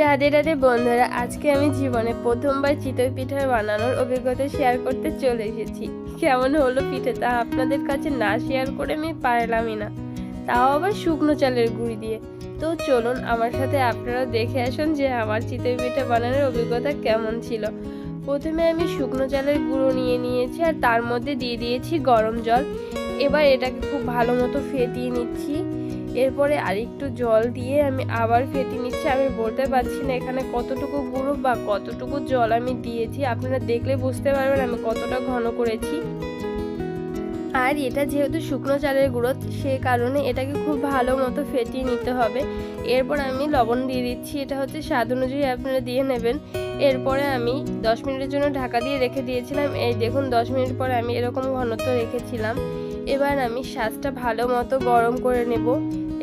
রাধে রাধে বন্ধুরা, আজকে আমি জীবনে প্রথমবার চিতই পিঠা বানানোর অভিজ্ঞতা শেয়ার করতে চলে এসেছি। কেমন হলো পিঠে তা আপনাদের কাছে না শেয়ার করে আমি পারলামই না। তাও আবার শুকনো চালের গুঁড়ি দিয়ে। তো চলুন আমার সাথে আপনারা দেখে আসুন যে আমার চিতই পিঠা বানানোর অভিজ্ঞতা কেমন ছিল। প্রথমে আমি শুকনো চালের গুঁড়ো নিয়ে নিয়েছি আর তার মধ্যে দিয়ে দিয়েছি গরম জল। এবার এটাকে খুব ভালো মতো ফেটিয়ে নিচ্ছি। এরপরে আরেকটু জল দিয়ে আমি আবার ফেটিয়ে নিচ্ছি। আমি বলতে পারছি না এখানে কতটুকু গুঁড়ো বা কতটুকু জল আমি দিয়েছি। আপনারা দেখলে বুঝতে পারবেন আমি কতটা ঘন করেছি। আর এটা যেহেতু শুকনো চালের গুঁড়ো, সে কারণে এটাকে খুব ভালো মতো ফেটিয়ে নিতে হবে। এরপর আমি লবণ দিয়ে দিচ্ছি। এটা হচ্ছে স্বাদ অনুযায়ী আপনারা দিয়ে নেবেন। এরপরে আমি দশ মিনিটের জন্য ঢাকা দিয়ে রেখে দিয়েছিলাম। এই দেখুন, দশ মিনিট পরে আমি এরকম ঘনত্ব রেখেছিলাম। এবার আমি সাজটা ভালো মতো গরম করে নেব।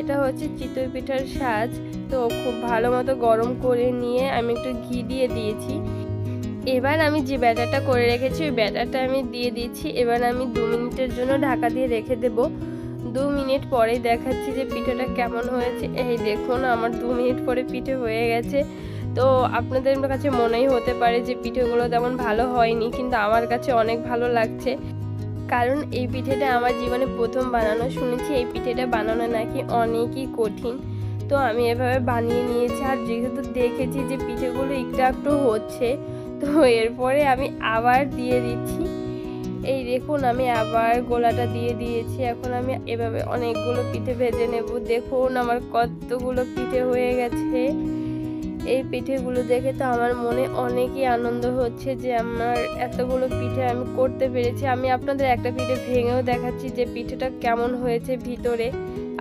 এটা হচ্ছে চিতই পিঠার সাজ। তো খুব ভালো মতো গরম করে নিয়ে আমি একটু ঘি দিয়ে দিয়েছি। এবার আমি যে ব্যাটারটা করে রেখেছি, ওই ব্যাটারটা আমি দিয়ে দিচ্ছি। এবার আমি দু মিনিটের জন্য ঢাকা দিয়ে রেখে দেব। দু মিনিট পরেই দেখাচ্ছি যে পিঠাটা কেমন হয়েছে। এই দেখুন, আমার দু মিনিট পরে পিঠে হয়ে গেছে। তো আপনাদের কাছে মনেই হতে পারে যে পিঠেগুলো তেমন ভালো হয়নি, কিন্তু আমার কাছে অনেক ভালো লাগছে। কারণ এই পিঠেটা আমার জীবনে প্রথম বানানো, শুনেছি এই পিঠেটা বানানো নাকি অনেকই কঠিন। তো আমি এভাবে বানিয়ে নিয়েছি আর যেহেতু দেখেছি যে পিঠেগুলো একটু একটু হচ্ছে, তো এরপরে আমি আবার দিয়ে দিচ্ছি। এই দেখুন, আমি আবার গোলাটা দিয়ে দিয়েছি। এখন আমি এভাবে অনেকগুলো পিঠে ভেজে নেব। দেখুন, আমার কতগুলো পিঠে হয়ে গেছে। এই পিঠেগুলো দেখে তো আমার মনে অনেকই আনন্দ হচ্ছে যে আমার এতগুলো পিঠে আমি করতে পেরেছি। আমি আপনাদের একটা পিঠে ভেঙেও দেখাচ্ছি যে পিঠেটা কেমন হয়েছে ভিতরে।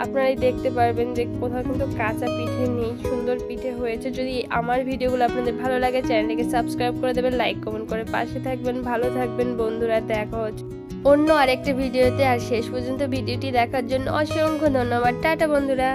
আপনারাই দেখতে পারবেন যে কোথাও কিন্তু কাঁচা পিঠে নেই, সুন্দর পিঠে হয়েছে। যদি আমার ভিডিওগুলো আপনাদের ভালো লাগে, চ্যানেলটিকে সাবস্ক্রাইব করে দেবেন, লাইক কমেন্ট করে পাশে থাকবেন। ভালো থাকবেন বন্ধুরা, দেখা হচ্ছে অন্য আরেকটা ভিডিওতে। আর শেষ পর্যন্ত ভিডিওটি দেখার জন্য অসংখ্য ধন্যবাদ। টাটা বন্ধুরা।